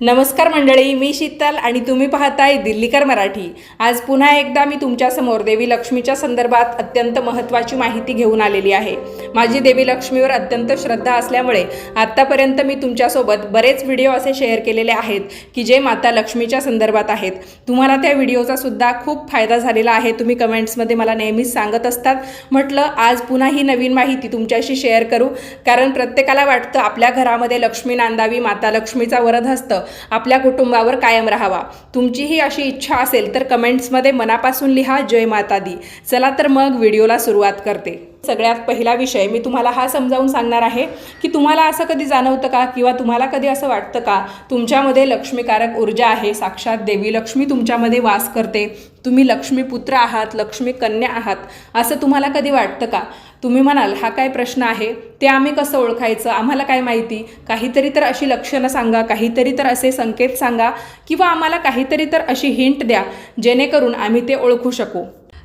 नमस्कार मंडळी मी शीतल आणि तुम्ही पाहताय दिल्लीकर मराठी. आज पुन्हा एकदा मी तुमच्यासमोर देवी लक्ष्मीच्या संदर्भात अत्यंत महत्त्वाची माहिती घेऊन आलेली आहे. माझी देवी लक्ष्मीवर अत्यंत श्रद्धा असल्यामुळे आत्तापर्यंत मी तुमच्यासोबत बरेच व्हिडिओ असे शेअर केलेले आहेत की जे माता लक्ष्मीच्या संदर्भात आहेत. तुम्हाला त्या व्हिडिओचा सुद्धा खूप फायदा झालेला आहे. तुम्ही कमेंट्समध्ये मला नेहमीच सांगत असतात. म्हटलं आज पुन्हा ही नवीन माहिती तुमच्याशी शेअर करू. कारण प्रत्येकाला वाटतं आपल्या घरामध्ये लक्ष्मी नांदावी माता लक्ष्मीचा वरदहस्त आपल्या कुटुंबावर कायम राहावा. तुमचीही अशी इच्छा असेल तर कमेंट्समध्ये मनापासून लिहा जय माता दी. चला तर मग व्हिडिओला सुरुवात करते. सगळ्यात पहिला विषय मी तुम्हाला हा समजावून सांगणार आहे की तुम्हाला असं कधी जाणवतं का किंवा तुम्हाला कधी असं वाटतं का? तुमच्यामध्ये लक्ष्मीकारक ऊर्जा आहे साक्षात देवी लक्ष्मी तुमच्यामध्ये वास करते. तुम्ही लक्ष्मीपुत्र आहात लक्ष्मी कन्या आहात असं तुम्हाला कधी वाटतं का? तुम्ही म्हणाल हा काय प्रश्न आहे? ते आम्ही कसं ओळखायचं? आम्हाला काय माहिती? काहीतरी तर अशी लक्षणं सांगा काहीतरी तर असे संकेत सांगा किंवा आम्हाला काहीतरी तर अशी हिंट द्या जेणेकरून आम्ही ते ओळखू शकू.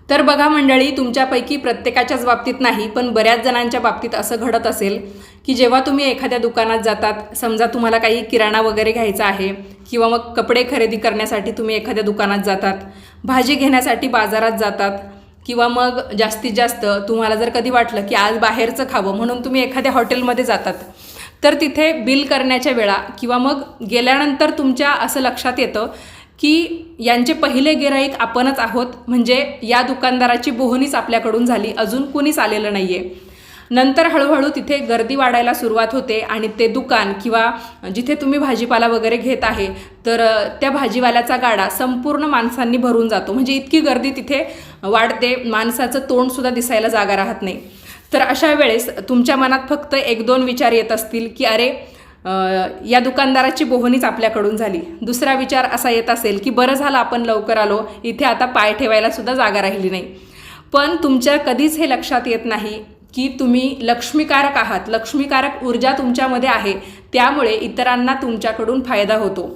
तर बघा मंडळी तुमच्यापैकी प्रत्येकाच्याच बाबतीत नाही पण बऱ्याच जणांच्या बाबतीत असं घडत असेल की जेव्हा तुम्ही एखाद्या दुकानात जातात समजा तुम्हाला काही किराणा वगैरे घ्यायचा आहे किंवा मग कपडे खरेदी करण्यासाठी तुम्ही एखाद्या दुकानात जातात भाजी घेण्यासाठी बाजारात जातात किंवा मग जास्तीत जास्त तुम्हाला जर कधी वाटलं की आज बाहेरचं खावं म्हणून तुम्ही एखाद्या हॉटेलमध्ये जातात तर तिथे बिल करण्याच्या वेळा किंवा मग गेल्यानंतर तुमच्या असं लक्षात येतं की यांचे पहिले गिराईक आपणच आहोत म्हणजे या दुकानदाराची बोहनीच आपल्याकडून झाली अजून कुणीच आलेलं नाही आहे नंतर हळूहळू तिथे गर्दी वाढायला सुरुवात होते आणि ते दुकान किंवा जिथे तुम्ही भाजीपाला वगैरे घेत आहे तर त्या भाजीवाल्याचा गाडा संपूर्ण माणसांनी भरून जातो. म्हणजे इतकी गर्दी तिथे वाढते माणसाचं तोंडसुद्धा दिसायला जागा राहत नाही. तर अशा वेळेस तुमच्या मनात फक्त एक दोन विचार येत असतील की अरे या दुकानदाराची बोहनीच आपल्याकडून झाली. दुसरा विचार असा येत असेल की बरं झालं आपण लवकर आलो इथे आता पाय ठेवायला सुद्धा जागा राहिली नाही. पण तुमच्या कधीच हे लक्षात येत नाही की तुम्ही लक्ष्मीकारक आहात. लक्ष्मीकारक ऊर्जा तुमच्यामध्ये आहे. त्यामुळे इतरांना तुमच्याकडून फायदा होतो.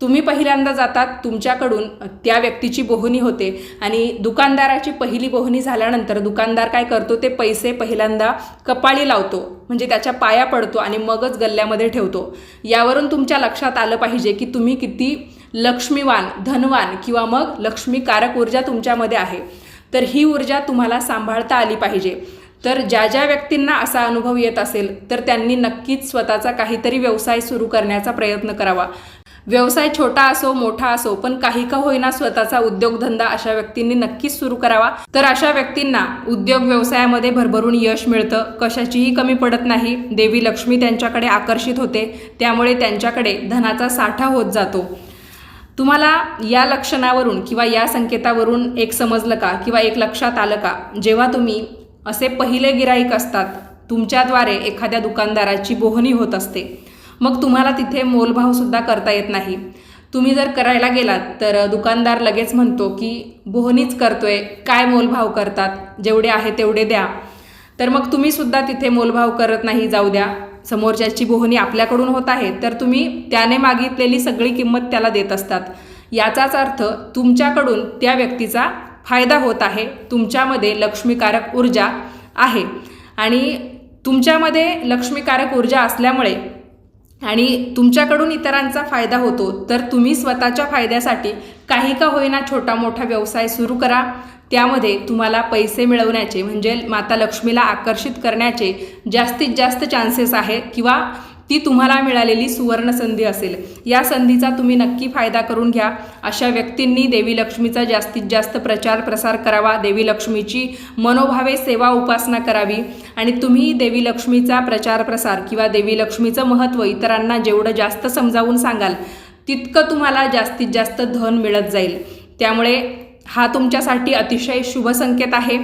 तुम्ही पहिल्यांदा जातात तुमच्याकडून त्या व्यक्तीची बोहणी होते आणि दुकानदाराची पहिली बोहनी झाल्यानंतर दुकानदार काय करतो ते पैसे पहिल्यांदा कपाळी लावतो म्हणजे त्याच्या पाया पडतो आणि मगच गल्ल्यामध्ये ठेवतो. यावरून तुमच्या लक्षात आलं पाहिजे की तुम्ही किती लक्ष्मीवान धनवान किंवा मग लक्ष्मीकारक ऊर्जा तुमच्यामध्ये आहे. तर ही ऊर्जा तुम्हाला सांभाळता आली पाहिजे. तर ज्या ज्या व्यक्तींना असा अनुभव येत असेल तर त्यांनी नक्कीच स्वतःचा काहीतरी व्यवसाय सुरू करण्याचा प्रयत्न करावा. व्यवसाय छोटा असो मोठा असो पण काही का होईना स्वतःचा उद्योगधंदा अशा व्यक्तींनी नक्कीच सुरू करावा. तर अशा व्यक्तींना उद्योग व्यवसायामध्ये भरभरून यश मिळतं. कशाचीही कमी पडत नाही. देवी लक्ष्मी त्यांच्याकडे आकर्षित होते. त्यामुळे त्यांच्याकडे धनाचा साठा होत जातो. तुम्हाला या लक्षणावरून किंवा या संकेतावरून एक समजलं का? किंवा एक लक्षात आलं का? जेव्हा तुम्ही असे पहिले गिराईक असतात. तुमच्याद्वारे एखाद्या दुकानदाराची बोहणी होत असते. मग तुम्हाला तिथे मोलभावसुद्धा करता येत नाही. तुम्ही जर करायला गेलात तर दुकानदार लगेच म्हणतो की बोहणीच करतोय. काय मोलभाव करतात? जेवढे आहे तेवढे द्या. तर मग तुम्हीसुद्धा तिथे मोलभाव करत नाही जाऊ द्या. समोरच्याची बोहणी आपल्याकडून होत आहे. तर तुम्ही त्याने मागितलेली सगळी किंमत त्याला देत असतात. याचाच अर्थ तुमच्याकडून त्या व्यक्तीचा फायदा होत आहे. तुमच्यामध्ये लक्ष्मीकारक ऊर्जा आहे. आणि तुमच्यामध्ये लक्ष्मीकारक ऊर्जा असल्यामुळे आणि तुमच्याकडून इतरांचा फायदा होतो तर तुम्ही स्वतःच्या फायद्यासाठी काही का होईना छोटा मोठा व्यवसाय सुरू करा. त्यामध्ये तुम्हाला पैसे मिळवण्याचे म्हणजे माता लक्ष्मीला आकर्षित करण्याचे जास्तीत जास्त चान्सेस आहे किंवा ती तुम्हाला मिळालेली सुवर्ण संधी असेल. या संधीचा तुम्ही नक्की फायदा करून घ्या. अशा व्यक्तींनी देवी लक्ष्मीचा जास्तीत जास्त प्रचार प्रसार करावा. देवी लक्ष्मीची मनोभावे सेवा उपासना करावी. आणि तुम्ही देवी लक्ष्मीचा प्रचार प्रसार किंवा देवी लक्ष्मीचं महत्त्व इतरांना जेवढं जास्त समजावून सांगाल तितकं तुम्हाला जास्तीत जास्त धन मिळत जाईल. त्यामुळे हा तुमच्यासाठी अतिशय शुभ संकेत आहे.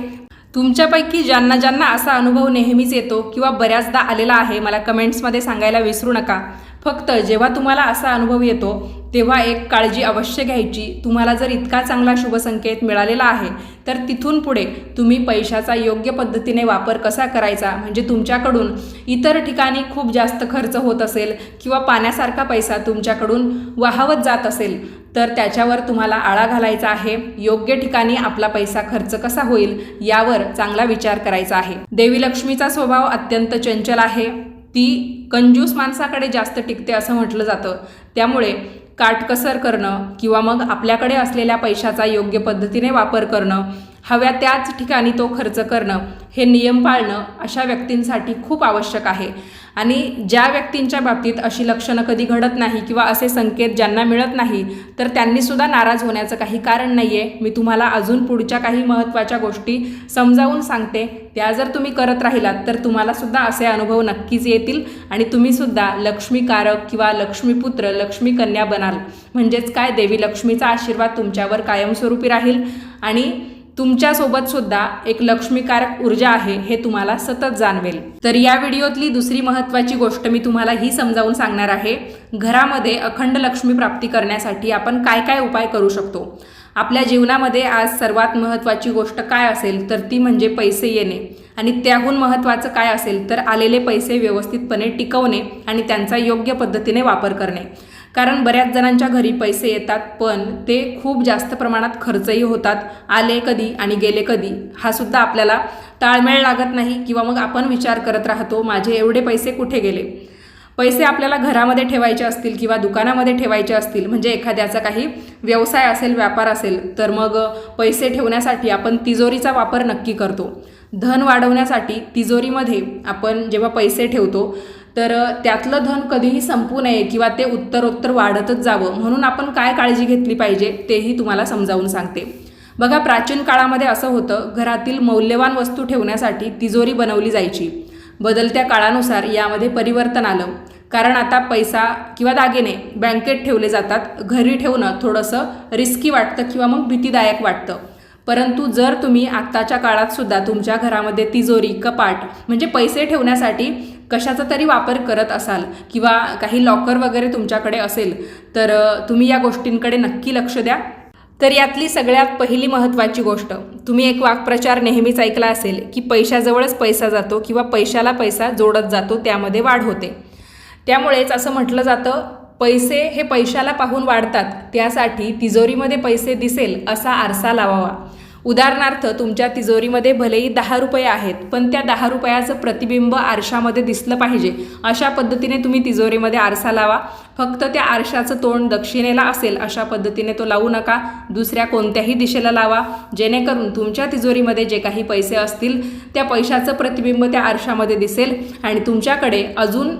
तुमच्यापैकी ज्यांना ज्यांना असा अनुभव नेहमीच येतो किंवा बऱ्याचदा आलेला आहे मला कमेंट्समध्ये सांगायला विसरू नका. फक्त जेव्हा तुम्हाला असा अनुभव येतो तेव्हा एक काळजी अवश्य घ्यायची. तुम्हाला जर इतका चांगला शुभसंकेत मिळालेला आहे तर तिथून पुढे तुम्ही पैशाचा योग्य पद्धतीने वापर कसा करायचा? म्हणजे तुमच्याकडून इतर ठिकाणी खूप जास्त खर्च होत असेल किंवा पाण्यासारखा पैसा तुमच्याकडून वाहवत जात असेल तर त्याच्यावर तुम्हाला आळा घालायचा आहे. योग्य ठिकाणी आपला पैसा खर्च कसा होईल यावर चांगला विचार करायचा आहे. देवी लक्ष्मीचा स्वभाव अत्यंत चंचल आहे. ती कंजूस माणसाकडे जास्त टिकते असं म्हटलं जातं. त्यामुळे काटकसर करणं किंवा मग आपल्याकडे असलेल्या पैशाचा योग्य पद्धतीने वापर करणं हव्या त्याच ठिकाणी तो खर्च करणं हे नियम पाळणं अशा व्यक्तींसाठी खूप आवश्यक आहे. आणि ज्या व्यक्तींच्या बाबतीत अशी लक्षणं कधी घडत नाही किंवा असे संकेत ज्यांना मिळत नाही तर त्यांनीसुद्धा नाराज होण्याचं काही कारण नाही आहे मी तुम्हाला अजून पुढच्या काही महत्त्वाच्या गोष्टी समजावून सांगते. त्या जर तुम्ही करत राहिलात तर तुम्हालासुद्धा असे अनुभव नक्कीच येतील आणि तुम्हीसुद्धा लक्ष्मीकारक किंवा लक्ष्मीपुत्र लक्ष्मी कन्या बनाल. म्हणजेच काय? देवी लक्ष्मीचा आशीर्वाद तुमच्यावर कायमस्वरूपी राहील आणि तुमच्यासोबत सुद्धा एक लक्ष्मीकारक ऊर्जा आहे हे तुम्हाला सतत जाणवेल. तर या व्हिडिओतली दुसरी महत्त्वाची गोष्ट मी तुम्हाला ही समजावून सांगणार आहे. घरामध्ये अखंड लक्ष्मी प्राप्ती करण्यासाठी आपण काय काय उपाय करू शकतो? आपल्या जीवनामध्ये आज सर्वात महत्त्वाची गोष्ट काय असेल तर ती म्हणजे पैसे येणे. आणि त्याहून महत्त्वाचं काय असेल तर आलेले पैसे व्यवस्थितपणे टिकवणे आणि त्यांचा योग्य पद्धतीने वापर करणे. कारण बऱ्याच जणांच्या घरी पैसे येतात पण ते खूप जास्त प्रमाणात खर्चही होतात आले कधी आणि गेले कधी. हा सुद्धा आपल्याला ताळमेळ लागत नाही किंवा मग आपण विचार करत राहतो माझे एवढे पैसे कुठे गेले? पैसे आपल्याला घरामध्ये ठेवायचे असतील किंवा दुकानामध्ये ठेवायचे असतील म्हणजे एखाद्याचा काही व्यवसाय असेल व्यापार असेल तर मग पैसे ठेवण्यासाठी आपण तिजोरीचा वापर नक्की करतो. धन वाढवण्यासाठी तिजोरीमध्ये आपण जेव्हा पैसे ठेवतो तर त्यातलं धन कधीही संपू नये किंवा ते उत्तरोत्तर वाढतच जावं म्हणून आपण काय काळजी घेतली पाहिजे तेही तुम्हाला समजावून सांगते. बघा प्राचीन काळामध्ये असं होतं घरातील मौल्यवान वस्तू ठेवण्यासाठी तिजोरी बनवली जायची. बदलत्या काळानुसार यामध्ये परिवर्तन आलं. कारण आता पैसा किंवा दागिने बँकेत ठेवले जातात घरी ठेवणं थोडंसं रिस्की वाटतं किंवा मग भीतीदायक वाटतं. परंतु जर तुम्ही आत्ताच्या काळात सुद्धा तुमच्या घरामध्ये तिजोरी कपाट म्हणजे पैसे ठेवण्यासाठी कशाचा तरी वापर करत असाल किंवा काही लॉकर वगैरे तुमच्याकडे असेल तर तुम्ही या गोष्टींकडे नक्की लक्ष द्या. तर यातली सगळ्यात पहिली महत्त्वाची गोष्ट तुम्ही एक वाक्प्रचार नेहमीच ऐकला असेल की पैशाजवळच पैसा जातो किंवा पैशाला पैसा जोडत जातो त्यामध्ये वाढ होते. त्यामुळेच असं म्हटलं जातं पैसे हे पैशाला पाहून वाढतात त्यासाठी तिजोरीमध्ये पैसे दिसेल असा आरसा लावावा. उदाहरणार्थ तुमच्या तिजोरीमध्ये भलेही दहा रुपये आहेत पण त्या दहा रुपयाचं प्रतिबिंब आरशामध्ये दिसलं पाहिजे. अशा पद्धतीने तुम्ही तिजोरीमध्ये आरसा लावा. फक्त त्या आरशाचं तोंड दक्षिणेला असेल अशा पद्धतीने तो लावू नका. दुसऱ्या कोणत्याही दिशेला लावा. जेणेकरून तुमच्या तिजोरीमध्ये जे काही पैसे असतील त्या पैशाचं प्रतिबिंब त्या आरशामध्ये दिसेल आणि तुमच्याकडे अजून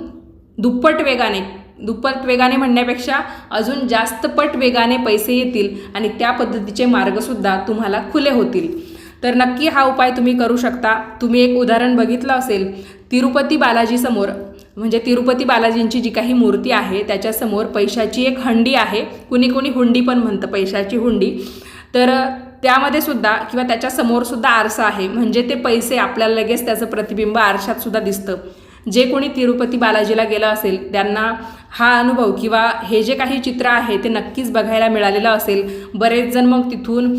दुप्पट वेगाने दुप्पट वेगाने म्हणण्यापेक्षा अजून जास्त पट वेगाने पैसे येतील आणि त्या पद्धतीचे मार्गसुद्धा तुम्हाला खुले होतील. तर नक्की हा उपाय तुम्ही करू शकता. तुम्ही एक उदाहरण बघितलं असेल तिरुपती बालाजीसमोर म्हणजे तिरुपती बालाजींची जी काही मूर्ती आहे त्याच्यासमोर पैशाची एक हंडी आहे. कुणी कुणी हुंडी पण म्हणतं पैशाची हुंडी. तर त्यामध्ये सुद्धा किंवा त्याच्यासमोर सुद्धा आरसा आहे. म्हणजे ते पैसे आपल्याला लगेच त्याचं प्रतिबिंब आरशात सुद्धा दिसतं. जे कोणी तिरुपती बालाजीला गेलं असेल त्यांना हा अनुभव किंवा हे जे काही चित्र आहे ते नक्कीच बघायला मिळालेलं असेल. बरेच जण मग तिथून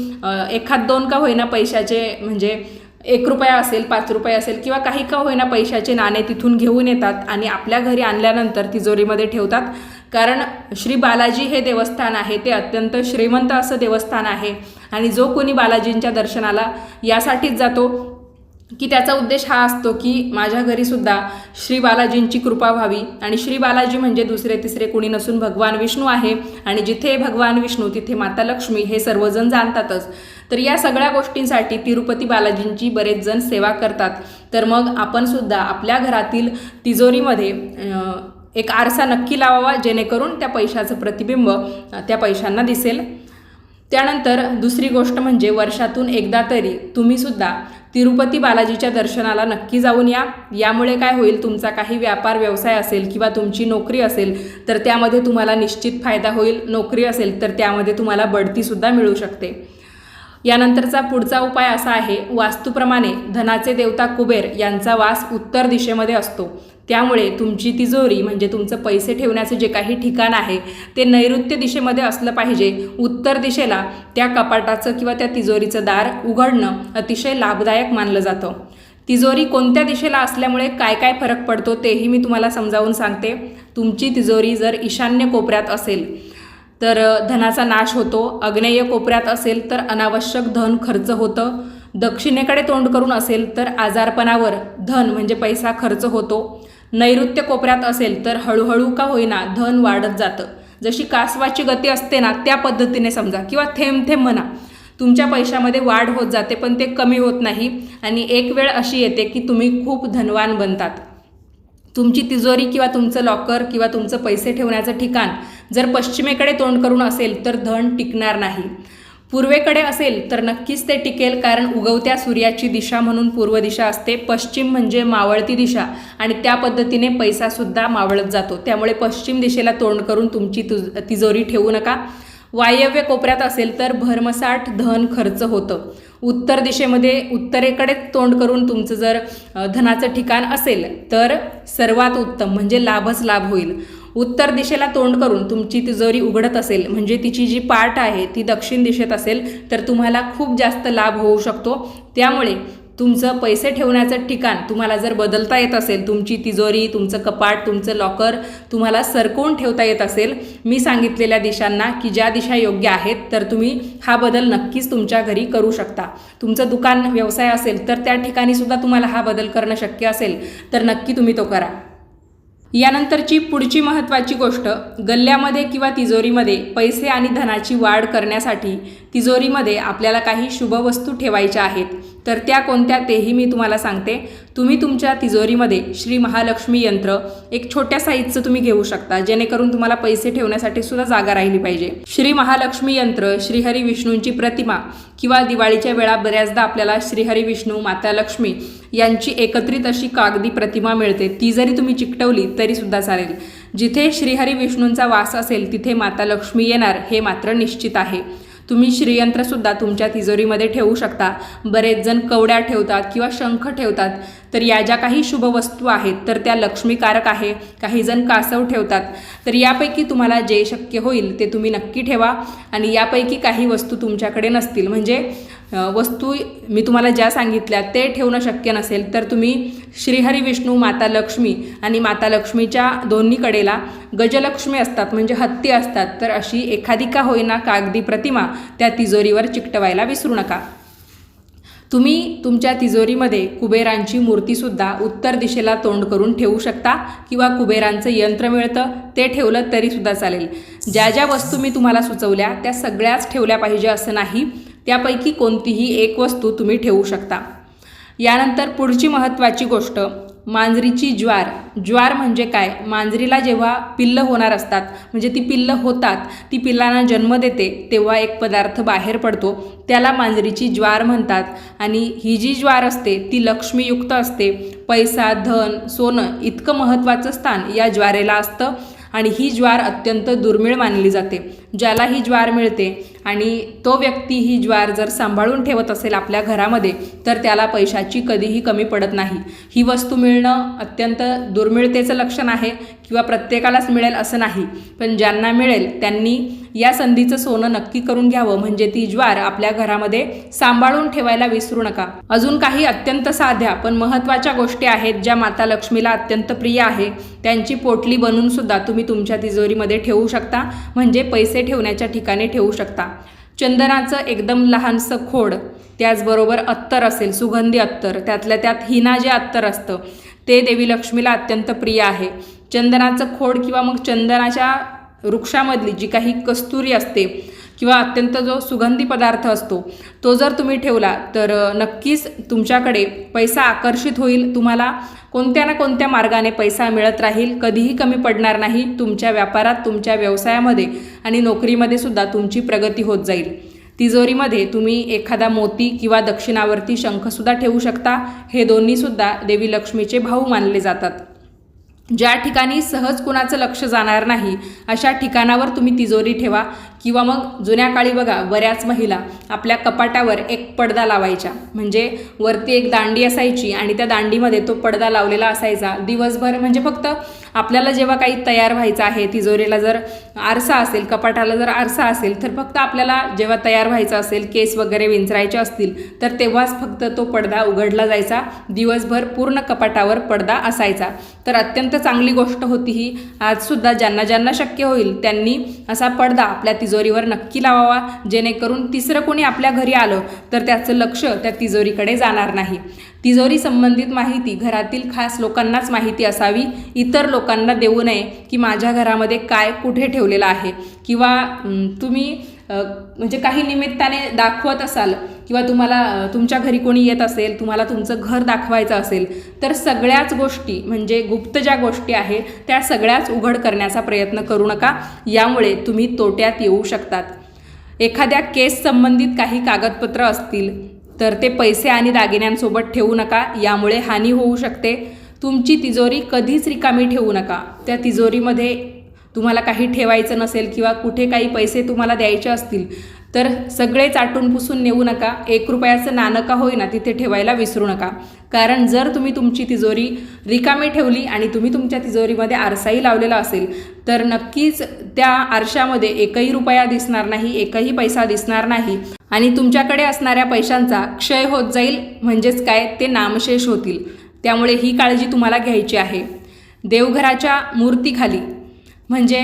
एखाद दोन का होईना पैशाचे म्हणजे एक रुपया असेल पाच रुपये असेल किंवा काही का होईना पैशाचे नाणे तिथून घेऊन येतात आणि आपल्या घरी आणल्यानंतर तिजोरीमध्ये ठेवतात. कारण श्री बालाजी हे देवस्थान आहे ते अत्यंत श्रीमंत असं देवस्थान आहे. आणि जो कोणी बालाजींच्या दर्शनाला यासाठीच जातो की त्याचा उद्देश हा असतो की माझ्या घरीसुद्धा श्री बालाजींची कृपा व्हावी. आणि श्री बालाजी म्हणजे दुसरे तिसरे कुणी नसून भगवान विष्णू आहे. आणि जिथे भगवान विष्णू तिथे माता लक्ष्मी हे सर्वजण जाणतातच. तर या सगळ्या गोष्टींसाठी तिरुपती बालाजींची बरेच जण सेवा करतात. तर मग आपण सुद्धा आपल्या घरातील तिजोरीमध्ये एक आरसा नक्की लावावा जेणेकरून त्या पैशाचं प्रतिबिंब त्या पैशांना दिसेल. त्यानंतर दुसरी गोष्ट म्हणजे वर्षातून एकदा तरी तुम्हीसुद्धा तिरुपती बालाजीच्या दर्शनाला नक्की जाऊन या. यामुळे काय होईल तुमचा काही व्यापार व्यवसाय असेल किंवा तुमची नोकरी असेल तर त्यामध्ये तुम्हाला निश्चित फायदा होईल. नोकरी असेल तर त्यामध्ये तुम्हाला बढतीसुद्धा मिळू शकते. यानंतरचा पुढचा उपाय असा आहे वास्तूप्रमाणे धनाचे देवता कुबेर यांचा वास उत्तर दिशेमध्ये असतो. त्यामुळे तुमची तिजोरी म्हणजे तुमचं पैसे ठेवण्याचं जे काही ठिकाण आहे ते नैऋत्य दिशेमध्ये असलं पाहिजे. उत्तर दिशेला त्या कपाटाचं किंवा त्या तिजोरीचं दार उघडणं अतिशय लाभदायक मानलं जातं. तिजोरी कोणत्या दिशेला असल्यामुळे काय काय फरक पडतो तेही मी तुम्हाला समजावून सांगते. तुमची तिजोरी जर ईशान्य कोपऱ्यात असेल तर धनाचा नाश होतो. अग्नेय कोपऱ्यात असेल तर अनावश्यक धन खर्च होतं. दक्षिणेकडे तोंड करून असेल तर आजारपणावर धन म्हणजे पैसा खर्च होतो. नैऋत्य कोपऱ्यात असेल तर हळूहळू का होईना धन वाढत जातं. जशी कासवाची गती असते ना त्या पद्धतीने समजा. किंवा थेंब थेंब म्हणा. तुमच्या पैशामध्ये वाढ होत जाते पण ते कमी होत नाही. आणि एक वेळ अशी येते की तुम्ही खूप धनवान बनतात. तुमची तिजोरी किंवा तुमचं लॉकर किंवा तुमचं पैसे ठेवण्याचं ठिकाण जर पश्चिमेकडे तोंड करून असेल तर धन टिकणार नाही. पूर्वेकडे असेल तर नक्कीच ते टिकेल कारण उगवत्या सूर्याची दिशा म्हणून पूर्व दिशा असते पश्चिम म्हणजे मावळती दिशा आणि त्या पद्धतीने पैसासुद्धा मावळत जातो. त्यामुळे पश्चिम दिशेला तोंड करून तुमची तुज तिजोरी ठेवू नका. वायव्य कोपऱ्यात असेल तर भरमसाठ धन खर्च होतं. उत्तर दिशेमध्ये उत्तरेकडे तोंड करून तुमचं जर धनाचं ठिकाण असेल तर सर्वात उत्तम म्हणजे लाभच लाभ होईल. उत्तर दिशेला तोंड करून तुमची तिजोरी उघडत असेल म्हणजे तिची जी पार्ट आहे ती दक्षिण दिशेत असेल तर तुम्हाला खूप जास्त लाभ होऊ शकतो. त्यामुळे तुमचं पैसे ठेवण्याचं ठिकाण तुम्हाला जर बदलता येत असेल तुमची तिजोरी तुमचं कपाट तुमचं लॉकर तुम्हाला सरकवून ठेवता येत असेल मी सांगितलेल्या दिशांना की ज्या दिशा योग्य आहेत तर तुम्ही हा बदल नक्कीच तुमच्या घरी करू शकता. तुमचं दुकान व्यवसाय असेल तर त्या ठिकाणी सुद्धा तुम्हाला हा बदल करणं शक्य असेल तर नक्की तुम्ही तो करा. यानंतरची पुढची महत्त्वाची गोष्ट गल्ल्यामध्ये किंवा तिजोरीमध्ये पैसे आणि धनाची वाढ करण्यासाठी तिजोरीमध्ये आपल्याला काही शुभवस्तू ठेवायच्या आहेत. तर त्या कोणत्या तेही मी तुम्हाला सांगते. तुम्ही तुमच्या तिजोरीमध्ये श्री महालक्ष्मी यंत्र एक छोट्या साईजचं तुम्ही घेऊ शकता. जेणेकरून तुम्हाला पैसे ठेवण्यासाठी सुद्धा जागा राहिली पाहिजे. श्री महालक्ष्मी यंत्र श्रीहरी विष्णूंची प्रतिमा किंवा दिवाळीच्या वेळा बऱ्याचदा आपल्याला श्रीहरी विष्णू माता लक्ष्मी यांची एकत्रित अशी कागदी प्रतिमा मिळते. ती जरी तुम्ही चिकटवली तरीसुद्धा चालेल. जिथे श्रीहरी विष्णूंचा वास असेल तिथे माता लक्ष्मी येणार हे मात्र निश्चित आहे. तुम्ही श्रीयंत्रसुद्धा तुमच्या तिजोरीमध्ये ठेवू शकता. बरेच जण कवड्या ठेवतात किंवा शंख ठेवतात. तर या ज्या काही शुभ वस्तू आहेत तर त्या लक्ष्मीकारक आहे. काही जण कासव ठेवतात. तर यापैकी तुम्हाला जे शक्य होईल ते तुम्ही नक्की ठेवा. आणि यापैकी काही वस्तू तुमच्याकडे नसतील. म्हणजे वस्तू मी तुम्हाला ज्या सांगितल्या ते ठेवणं शक्य नसेल तर तुम्ही श्रीहरी विष्णू माता लक्ष्मी आणि माता लक्ष्मीच्या दोन्ही कडेला गजलक्ष्मी असतात म्हणजे हत्ती असतात. तर अशी एखादी का होईना कागदी प्रतिमा त्या तिजोरीवर चिकटवायला विसरू नका. तुम्ही तुमच्या तिजोरीमध्ये कुबेरांची मूर्तीसुद्धा उत्तर दिशेला तोंड करून ठेवू शकता किंवा कुबेरांचं यंत्र मिळतं ते ठेवलं तरीसुद्धा चालेल. ज्या ज्या वस्तू मी तुम्हाला सुचवल्या त्या सगळ्याच ठेवल्या पाहिजे असं नाही. त्यापैकी कोणतीही एक वस्तू तुम्ही ठेवू शकता. यानंतर पुढची महत्त्वाची गोष्ट मांजरीची ज्वार. ज्वार म्हणजे काय? मांजरीला जेव्हा पिल्लं होणार असतात म्हणजे ती पिल्लं होतात ती पिल्लांना जन्म देते तेव्हा एक पदार्थ बाहेर पडतो. त्याला मांजरीची ज्वार म्हणतात. आणि ही जी ज्वार असते ती लक्ष्मीयुक्त असते. पैसा धन सोनं इतकं महत्त्वाचं स्थान या ज्वारेला असतं. आणि ही ज्वार अत्यंत दुर्मिळ मानली जाते. ज्याला ही ज्वार मिळते आणि तो व्यक्ती ही ज्वार जर सांभाळून ठेवत असेल आपल्या घरामध्ये तर त्याला पैशाची कधीही कमी पडत नाही. ही वस्तू मिळणं अत्यंत दुर्मिळतेचं लक्षण आहे. किंवा प्रत्येकालाच मिळेल असं नाही. पण ज्यांना मिळेल त्यांनी या संधीचं सोनं नक्की करून घ्यावं. म्हणजे ती ज्वार आपल्या घरामध्ये सांभाळून ठेवायला विसरू नका. अजून काही अत्यंत साध्या पण महत्त्वाच्या गोष्टी आहेत ज्या माता लक्ष्मीला अत्यंत प्रिय आहे. त्यांची पोटली बनवून सुद्धा तुम्ही तुमच्या तिजोरीमध्ये ठेवू शकता. म्हणजे पैसे ठेवण्याच्या ठिकाणी ठेवू शकता. चंदनाचं एकदम लहानसं खोड त्याचबरोबर अत्तर असेल सुगंधी अत्तर. त्यातल्या त्यात हिना जे अत्तर असतं ते देवी लक्ष्मीला अत्यंत प्रिय आहे. चंदनाचं खोड किंवा मग चंदनाच्या वृक्षामधली जी काही कस्तुरी असते किंवा अत्यंत जो सुगंधी पदार्थ असतो तो जर तुम्ही ठेवला तर नक्कीच तुमच्याकडे पैसा आकर्षित होईल. तुम्हाला कोणत्या ना कोणत्या मार्गाने पैसा मिळत राहील कधीही कमी पडणार नाही. तुमच्या व्यापारात तुमच्या व्यवसायामध्ये आणि नोकरीमध्ये सुद्धा तुमची प्रगती होत जाईल. तिजोरीमध्ये तुम्ही एखादा मोती किंवा दक्षिणावरती शंखसुद्धा ठेवू शकता. हे दोन्हीसुद्धा देवी लक्ष्मीचे भाऊ मानले जातात. ज्या ठिकाणी सहज कुणाचं लक्ष जाणार नाही अशा ठिकाणावर तुम्ही तिजोरी ठेवा. किंवा मग जुन्या काळी बघा बऱ्याच महिला आपल्या कपाटावर एक पडदा लावायच्या. म्हणजे वरती एक दांडी असायची आणि त्या दांडीमध्ये तो पडदा लावलेला असायचा. दिवसभर म्हणजे फक्त आपल्याला जेव्हा काही तयार व्हायचं आहे तिजोरीला जर आरसा असेल कपाटाला जर आरसा असेल तर फक्त आपल्याला जेव्हा तयार व्हायचं असेल केस वगैरे विंचरायचे असतील तर तेव्हाच फक्त तो पडदा उघडला जायचा. दिवसभर पूर्ण कपाटावर पडदा असायचा. तर अत्यंत चांगली गोष्ट होती ही. आजसुद्धा ज्यांना ज्यांना शक्य होईल त्यांनी असा पडदा आपल्या तिजोरीवर नक्की लावावा जेणेकरून तिसरं कोणी आपल्या घरी आलं तर त्याचं लक्ष त्या तिजोरीकडे जाणार नाही. तिजोरी संबंधित माहिती घरातील खास लोकांनाच माहिती असावी इतर लोकांना देऊ नये की माझ्या घरामध्ये काय कुठे ठेवलेलं आहे. किंवा तुम्ही म्हणजे काही निमित्ताने दाखवत असाल किंवा तुम्हाला तुमच्या घरी कोणी येत असेल तुम्हाला तुमचं घर दाखवायचं असेल तर सगळ्याच गोष्टी म्हणजे गुप्त ज्या गोष्टी आहेत त्या सगळ्याच उघड करण्याचा प्रयत्न करू नका. यामुळे तुम्ही तोट्यात येऊ शकतात. एखाद्या केस संबंधित काही कागदपत्र असतील तर ते पैसे आणि दागिन्यांसोबत ठेवू नका. यामुळे हानी होऊ शकते. तुमची तिजोरी कधीच रिकामी ठेवू नका. त्या तिजोरीमध्ये तुम्हाला काही ठेवायचं नसेल किंवा कुठे काही पैसे तुम्हाला द्यायचे असतील तर सगळे चाटून पुसून नेऊ नका. एक रुपयाचं नाणं का होईना तिथे ठेवायला विसरू नका. कारण जर तुम्ही तुमची तिजोरी रिकामी ठेवली आणि तुम्ही तुमच्या तिजोरीमध्ये आरसाही लावलेला असेल तर नक्कीच त्या आरशामध्ये एकही रुपया दिसणार नाही एकही पैसा दिसणार नाही. आणि तुमच्याकडे असणाऱ्या पैशांचा क्षय होत जाईल म्हणजेच काय? ते नामशेष होतील. त्यामुळे ही काळजी तुम्हाला घ्यायची आहे. देवघराच्या मूर्तीखाली म्हणजे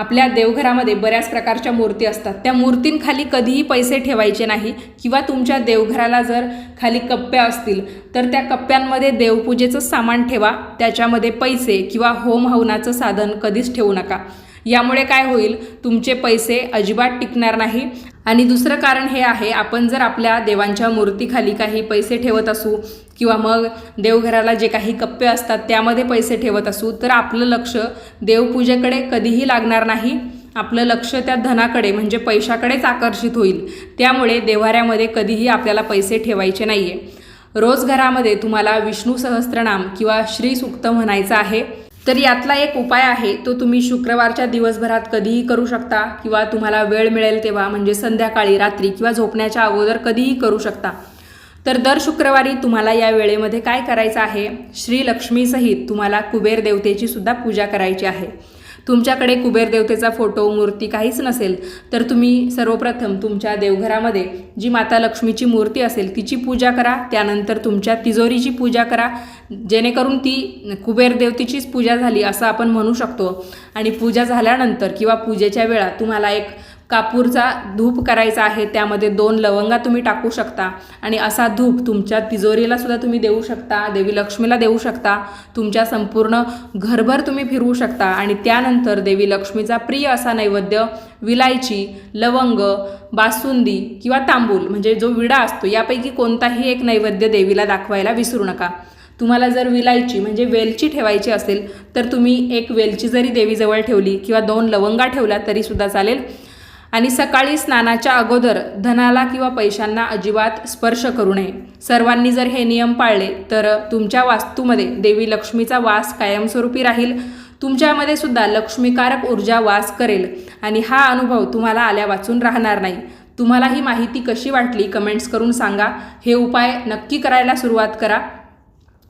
आपल्या देवघरामध्ये बऱ्याच प्रकारच्या मूर्ती असतात. त्या मूर्तींखाली कधीही पैसे ठेवायचे नाही किंवा तुमच्या देवघराला जर खाली कप्प्या असतील तर त्या कप्प्यांमध्ये देवपूजेचं सामान ठेवा. त्याच्यामध्ये पैसे किंवा होम हवनाचं साधन कधीच ठेवू नका. यामुळे काय होईल? तुमचे पैसे अजिबात टिकणार नाही. आणि दुसरं कारण हे आहे आपण जर आपल्या देवांच्या मूर्तीखाली काही पैसे ठेवत असू किंवा मग देवघराला जे काही कप्पे असतात त्यामध्ये पैसे ठेवत असू तर आपलं लक्ष देवपूजेकडे कधीही लागणार नाही. आपलं लक्ष त्या धनाकडे म्हणजे पैशाकडेच आकर्षित होईल. त्यामुळे देवाऱ्यामध्ये कधीही आपल्याला पैसे ठेवायचे नाही आहे रोज घरामध्ये तुम्हाला विष्णू सहस्त्रनाम किंवा श्री सुक्त म्हणायचं आहे. तर यातला एक उपाय आहे तो तुम्ही शुक्रवारच्या दिवसभरात कधीही करू शकता किंवा तुम्हाला वेळ मिळेल तेव्हा म्हणजे संध्याकाळी रात्री किंवा झोपण्याच्या अगोदर कधीही करू शकता. तर दर शुक्रवारी तुम्हाला या वेळेमध्ये काय करायचं आहे? श्री लक्ष्मीसहित तुम्हाला कुबेर देवतेची सुद्धा पूजा करायची आहे. तुमच्याकडे कुबेर देवतेचा फोटो मूर्ती काहीच नसेल तर तुम्ही सर्वप्रथम तुमच्या देवघरामध्ये जी माता लक्ष्मीची मूर्ती असेल तिची पूजा करा. त्यानंतर तुमच्या तिजोरीची पूजा करा. जेणेकरून ती कुबेर देवतेचीच पूजा झाली असं आपण म्हणू शकतो. आणि पूजा झाल्यानंतर किंवा पूजेच्या वेळा तुम्हाला एक कापूरचा धूप करायचा आहे त्यामध्ये दोन लवंगा तुम्ही टाकू शकता. आणि असा धूप तुमच्या तिजोरीला सुद्धा तुम्ही देऊ शकता देवी लक्ष्मीला देऊ शकता. तुमच्या संपूर्ण घरभर तुम्ही फिरवू शकता. आणि त्यानंतर देवी लक्ष्मीचा प्रिय असा नैवेद्य विलायची लवंग बासुंदी किंवा तांबूल म्हणजे जो विडा असतो यापैकी कोणताही एक नैवेद्य देवीला दाखवायला विसरू नका. तुम्हाला जर विलायची म्हणजे वेलची ठेवायची असेल तर तुम्ही एक वेलची जरी देवीजवळ ठेवली किंवा दोन लवंगा ठेवल्या तरीसुद्धा चालेल. आणि सकाळी स्नानाच्या अगोदर धनाला किंवा पैशांना अजिबात स्पर्श करू नये. सर्वांनी जर हे नियम पाळले तर तुमच्या वास्तूमध्ये देवी लक्ष्मीचा वास कायमस्वरूपी राहील. तुमच्यामध्ये सुद्धा लक्ष्मीकारक ऊर्जा वास करेल. आणि हा अनुभव तुम्हाला आल्या वाचून राहणार नाही. तुम्हाला ही माहिती कशी वाटली कमेंट्स करून सांगा. हे उपाय नक्की करायला सुरुवात करा.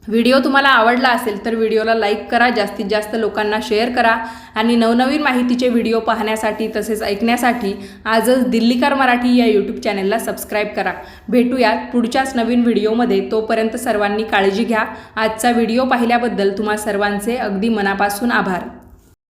व्हिडिओ तुम्हाला आवडला असेल तर व्हिडिओला लाईक करा जास्तीत जास्त लोकांना शेअर करा आणि नवनवीन माहितीचे व्हिडिओ पाहण्यासाठी तसेच ऐकण्यासाठी आजच दिल्लीकर मराठी या यूट्यूब चॅनलला सबस्क्राईब करा. भेटूयात पुढच्याच नवीन व्हिडिओमध्ये. तोपर्यंत सर्वांनी काळजी घ्या. आजचा व्हिडिओ पाहिल्याबद्दल तुम्हा सर्वांचे अगदी मनापासून आभार.